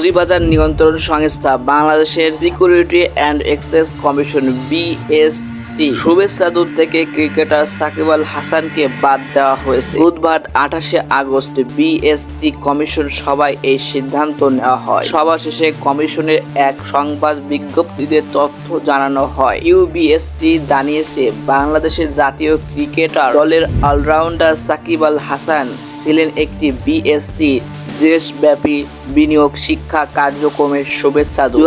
পুঁজিবাজার নিয়ন্ত্রণ সংস্থা বাংলাদেশের security and exchange commission BSC শুভেচ্ছা দূত থেকে ক্রিকেটার সাকিব আল হাসানকে বাদ দেওয়া হয়েছে। বুধবার আঠাশে আগস্ট বিএসসি কমিশন সভায় এই সিদ্ধান্ত নেওয়া হয়। সভা শেষে কমিশনের এক সংবাদ বিজ্ঞপ্তিতে তথ্য জানানো হয়। ইউবিএসসি জানিয়েছে, বাংলাদেশের জাতীয় ক্রিকেটার দলের অলরাউন্ডার সাকিব আল হাসান ছিলেন একটি বিএসসি দেশব্যাপী বিনিয়োগ শিক্ষা কার্যক্রমের শুভেচ্ছা দুই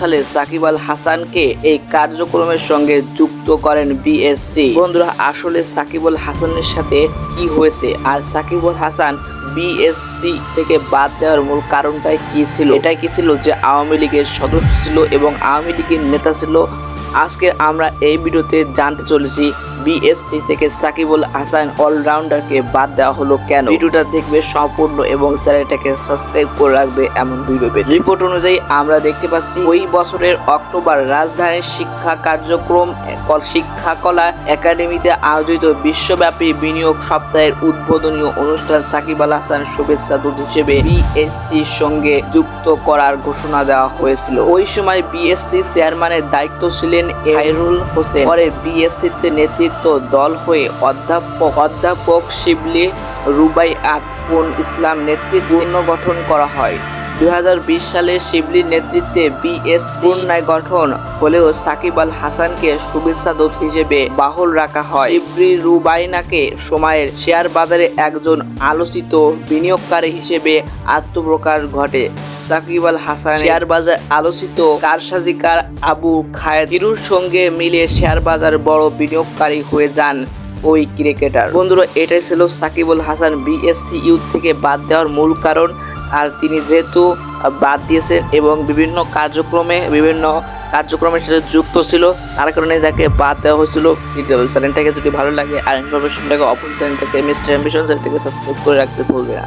সালে সাকিব আল হাসানকে এই কার্যক্রমের সঙ্গে যুক্ত করেন বিএসসি। বন্ধুরা, আসলে সাকিব আল হাসানের সাথে কি হয়েছে? আর সাকিব আল হাসান বিএসসি থেকে বাদ দেওয়ার মূল কারণটাই কি ছিল? এটাই কি ছিল যে আওয়ামী লীগের সদস্য ছিল এবং আওয়ামী লীগের নেতা ছিল? আজকে আমরা এই ভিডিওতে জানতে চলেছি বিএসসি থেকে সাকিবুল হাসান অলরাউন্ডারকে বাদ দেওয়া হলো কেন? ভিডিওটা দেখবে সম্পূর্ণ এবং চ্যানেলটাকে সাবস্ক্রাইব করে রাখবে এমন ভিডিও পেতে। রিপোর্ট অনুযায়ী আমরা দেখতে পাচ্ছি, ওই বছরের অক্টোবর রাজধানীর শিক্ষা কার্যক্রম শিক্ষা কলা একাডেমিতে আয়োজিত বিশ্বব্যাপী বিনিয়োগ সপ্তাহের উদ্বোধনী অনুষ্ঠান সাকিব আল হাসান শুভেচ্ছা দূত হিসেবে বিএসসির সঙ্গে যুক্ত করার ঘোষণা দেওয়া হয়েছিল। ওই সময় বিএসসি চেয়ারম্যানের দায়িত্ব ছিলেন খায়রুল হোসেন। পরে বিএসসিতে নেতৃত্ব দল হয়ে অধ্যাপক অধ্যাপক শিবলি রুবাই আতকুন ইসলাম নেতৃত্ব পুনর্গঠন করা হয়। দুই হাজার বিশ সালে শিবলির নেতৃত্বে বিএস পুনরায় গঠন হলেও সাকিব আল হাসানকে শুভেচ্ছা দূত হিসেবে বাহুল রাখা হয়। শিবলি রুবাইনাকে সময়ের শেয়ার বাজারে একজন আলোচিত বিনিয়োগকারী হিসেবে আত্মপ্রকাশ ঘটে। সাকিব আল হাসান শেয়ার বাজার আলোচিত কারসাজিকার আবু খায়দিরুর সঙ্গে মিলে শেয়ার বাজার বড় বিনিয়োগকারী হয়ে যান ওই ক্রিকেটার। বন্ধুরা, এটাই ছিল সাকিবুল হাসান বিএসসি ইউথ থেকে বাদ দেওয়ার মূল কারণ। আর তিনি যেহেতু বাদ দিয়েছেন এবং বিভিন্ন কার্যক্রমে, বিভিন্ন কার্যক্রমের সাথে যুক্ত ছিল, তার কারণে তাকে বাদ দেওয়া হয়েছিল। চ্যানেলটাকে যদি ভালো লাগে, আর ইনফরমেশনটাকে অপর চ্যানেলটাকে মিস্টার অ্যাম্বিশন চ্যানেলটাকে সাবস্ক্রাইব করে রাখতে ভুলবে না।